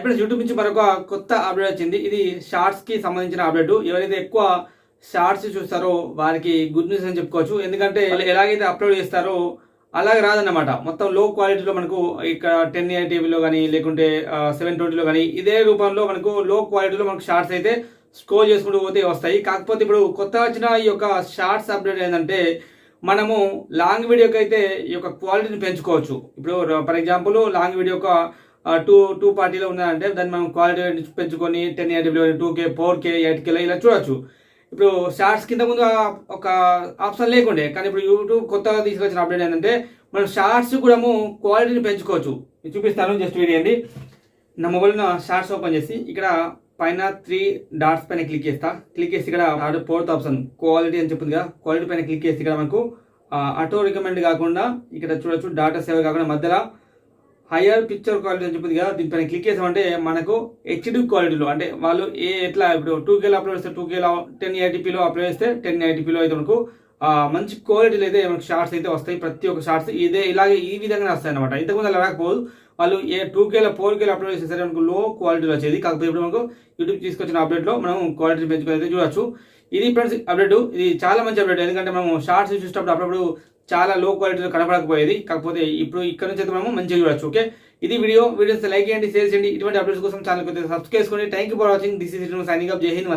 ఇప్పుడు యూట్యూబ్ నుంచి మరొక కొత్త అప్డేట్ వచ్చింది. ఇది షార్ట్స్కి సంబంధించిన అప్డేట్ ఎవరైతే ఎక్కువ షార్ట్స్ చూస్తారో వారికి గుడ్ న్యూస్ అని చెప్పుకోవచ్చు. ఎందుకంటే ఎలాగైతే అప్లోడ్ చేస్తారో అలాగే రాదన్నమాట. మొత్తం లో క్వాలిటీలో మనకు ఇక్కడ టెన్ టీవీలో కానీ లేకుంటే సెవెన్ ట్వంటీలో కానీ ఇదే రూపంలో మనకు లో క్వాలిటీలో మనకు షార్ట్స్ అయితే స్కోర్ చేసుకుంటూ పోతే వస్తాయి. కాకపోతే ఇప్పుడు కొత్త వచ్చిన ఈ యొక్క షార్ట్స్ అప్డేట్ ఏంటంటే మనము లాంగ్ వీడియోకి అయితే ఈ యొక్క క్వాలిటీని పెంచుకోవచ్చు. ఇప్పుడు ఫర్ ఎగ్జాంపుల్ లాంగ్ వీడియో ఒక టూ టూ పార్టీలో ఉన్నదంటే దాన్ని మనం క్వాలిటీ పెంచుకొని ten ఏడబ్ల్యూ two K four K eight Khelo ఇలా చూడొచ్చు. ఇప్పుడు షార్ట్స్ కింద ముందు ఒక ఆప్షన్ లేకుండే కానీ ఇప్పుడు యూట్యూబ్ కొత్తగా తీసుకొచ్చిన అప్డేట్ ఏంటంటే మనం షార్ట్స్ కూడా క్వాలిటీని పెంచుకోవచ్చు. చూపిస్తాను జస్ట్ వీడియో అండి. నా మొబైల్ షార్ట్స్ ఓపెన్ చేసి ఇక్కడ పైన త్రీ డాట్స్ పైన క్లిక్ చేస్తా. క్లిక్ చేసి ఇక్కడ ఫోర్త్ ఆప్షన్ క్వాలిటీ అని చెప్పింది కదా క్వాలిటీ పైన క్లిక్ చేసి ఇక్కడ మనకు ఆటో రికమెండ్ కాకుండా ఇక్కడ చూడొచ్చు డాటా సేవ కాకుండా మధ్యలో హయ్యర్ పిక్చర్ క్వాలిటీ అని చెప్పింది కదా దీనిపైన క్లిక్ చేసామంటే మనకు హెచ్డి క్వాలిటీలో అంటే వాళ్ళు ఏ ఎట్లా ఇప్పుడు టూ కేలో అప్లోడ్ చేస్తే టూ కేలో టెన్ ఎయిటీపీలో అప్లోడ్ చేస్తే టెన్ ఎయిటీపీలో అయితే మనకు మంచి క్వాలిటీలో అయితే మనకు షార్ట్స్ అయితే వస్తాయి ప్రతి ఒక్క షార్ట్స్ ఇదే ఇలాగే ఈ విధంగా వస్తాయి అనమాట ఇంతకుముందు అలా రాకపోదు. వాళ్ళు ఏ టూ కేలో ఫోర్ కేలో అప్లోడ్ చేస్తే మనకు లో క్వాలిటీలో వచ్చేది. కాకపోతే ఇప్పుడు మనకు యూట్యూబ్ తీసుకొచ్చిన అప్డేట్లో మనం క్వాలిటీ పెంచుకొని అయితే చూడొచ్చు. ఇది ఫ్రెండ్స్ అప్డేట్ ఇది చాలా మంచి అప్డేట్ ఎందుకంటే మనం షార్ట్స్ చూసేటప్పుడు అప్పుడప్పుడు చాలా లో క్వాలిటీలో కనపడకపోయేది. కాకపోతే ఇప్పుడు ఇక్కడ నుంచి అయితే మనము మంచిగా చూడొచ్చు ఓకే ఇది వీడియో వీడియోస్ లైక్ చేయండి షేర్ చేయండి. ఇటువంటి అప్డేట్స్ కోసం ఛానల్ సబ్స్క్రైబ్ చేసుకోండి. Thank you for watching this is signing up Jai Hind